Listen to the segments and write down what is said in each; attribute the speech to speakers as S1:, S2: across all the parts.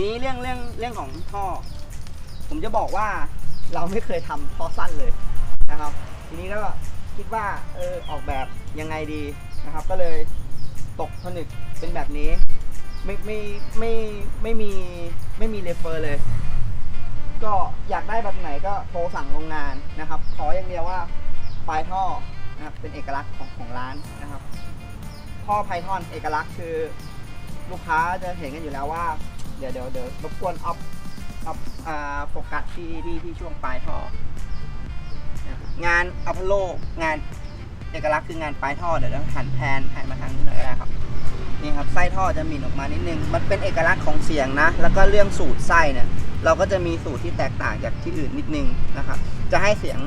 S1: ทีนี้เรื่องเรื่องเรื่องของท่อ ผมจะบอกว่าเราไม่เคยทำท่อสั้นเลยนะครับ ทีนี้ก็คิดว่าเออออกแบบยังไงดีนะครับ ก็เลยตกผนึกเป็นแบบนี้ ไม่ไม่ไม่ไม่มีไม่มีเรฟเฟอร์เลย ก็อยากได้แบบไหนก็โทรสั่งโรงงานนะครับ ขออย่างเดียวว่าปลายท่อนะครับเป็นเอกลักษณ์ของของร้านนะครับ ท่อไพทอนเอกลักษณ์คือลูกค้าจะเห็นกันอยู่แล้วว่า เดี๋ยวเดี๋ยวเดี๋ยวรบกวนออฟออฟอ่าโฟกัสที่ที่ที่ช่วงปลายท่องานอัพโลงานเอกลักษณ์คืองานปลายท่อเดี๋ยวเราหันแพนหันมาทางนี้หน่อยก็ได้ครับนี่ครับไส้ท่อจะหมิ่นออกมานิดนึง มันเป็นเอกลักษณ์ของเสียงนะ แล้วก็เรื่องสูตรไส้เนี่ย เราก็จะมีสูตรที่แตกต่างจากที่อื่นนิดนึงนะครับ จะให้เสียง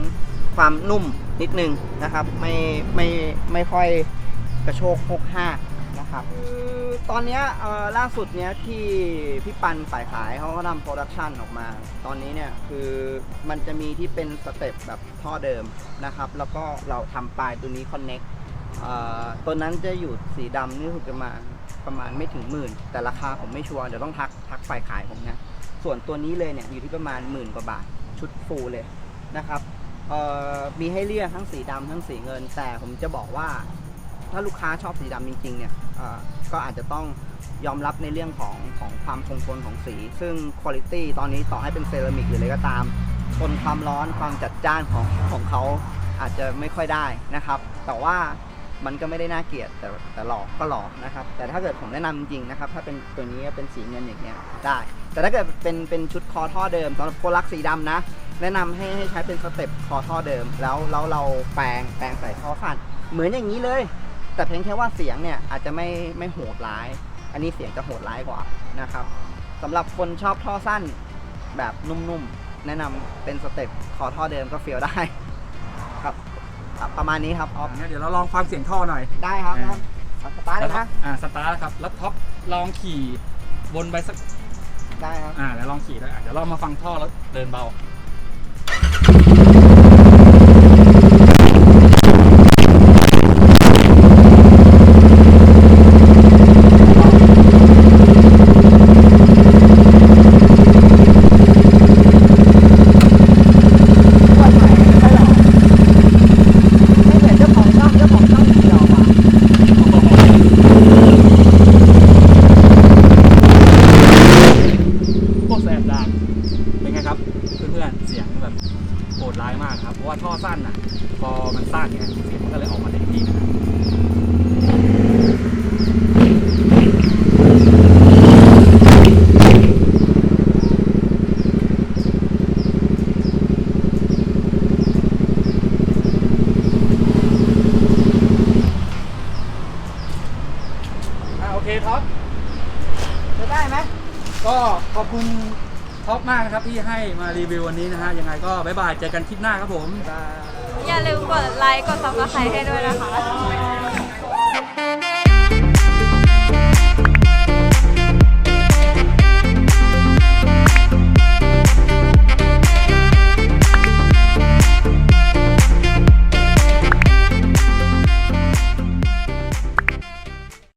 S1: ความนุ่มนิดนึงนะครับ ไม่ไม่ไม่ค่อยกระโชกโคกห้านะครับ ตอนเนี้ยเอ่อล่าสุดเนี้ยที่พี่ปันฝ่ายขายเขาก็ทำโปรดักชันออกมา ตอนนี้เนี่ยคือมันจะมีที่เป็นสเต็ปแบบท่อเดิมนะครับ แล้วก็เราทำปลายตัวนี้คอนเน็กตัวนั้นจะอยู่สีดำนี่ถูกประมาณประมาณไม่ถึงหมื่น แต่ราคาผมไม่ชัวร์เดี๋ยวต้องทักทักฝ่ายขายผมนะ ส่วนตัวนี้เลยเนี่ยอยู่ที่ประมาณหมื่นกว่าบาทชุดฟูลเลยนะครับมีให้เลือกทั้งสีดำทั้งสีเงิน แต่ผมจะบอกว่า ถ้าลูกค้าชอบสีดำจริงๆเนี่ยก็อาจจะต้องยอมรับในเรื่องของของความคงทนของสี ซึ่งคุณภาพตอนนี้ต่อให้เป็นเซรามิกหรืออะไรก็ตามทนความร้อนความจัดจ้านของของเขาอาจจะไม่ค่อยได้นะครับ แต่ว่ามันก็ไม่ได้น่าเกลียดแต่แต่หลอกก็หลอกนะครับ แต่ถ้าเกิดผมแนะนำจริงนะครับ ถ้าเป็นตัวนี้เป็นสีเงินอย่างเงี้ยได้ แต่ถ้าเกิดเป็นเป็นชุดคอท่อเดิมสำหรับคนรักสีดำนะ แนะนำให้ให้ใช้เป็นสเต็ปคอท่อเดิม แล้วแล้วเราแปลงแปลงใส่ท่อสั้นเหมือนอย่างนี้เลย แต่เพียงแค่ว่าเสียงเนี่ยอาจจะไม่ไม่โหดร้าย อันนี้เสียงจะโหดร้ายกว่านะครับสำหรับคนชอบท่อสั้นแบบนุ่มๆ แนะนำเป็นสเต็ปคอท่อเดิมก็เฟีลได้ครับอะประมาณนี้ครับออฟ
S2: งั้นเดี๋ยวเราลองฟังเสียงท่อหน่อย
S1: ได้ครับนะครับเอาสตาร์ทเลยนะ
S2: อ่าสตาร์ทแล้วครับแล้วท็อปลองขี่บนไปสัก
S1: ได้ครับ
S2: อ่าเดี๋ยวลองขี่ด้วยอะเดี๋ยวเรามาฟังท่อแล้วเดินเบา
S1: ว่าใหม่ไม่ใช่หรอไม่เหมือนเจ้าของช่องเจ้าของช่องเดียวอะ
S2: โคตรแสบดากเป็นไงครับ เพื่อนๆ เสียงแบบโห ดร้ายมากครับ เพราะว่าท่อสั้นอะ พอมันสั้นเนี่ยเสียงมันก็เลยออกมาเต็มที่นะครับอ่าโอเคท็อป
S1: จะได้ไหม
S2: ก็ขอบคุณ ท็อปมากนะครับที่ให้มารีวิววันนี้นะฮะยังไงก็บ๊ายบายเจอกันคลิปหน้าครับผม
S3: อย่าลืมกดไลค์ กดซับสไครต์ให้ด้วยนะคะ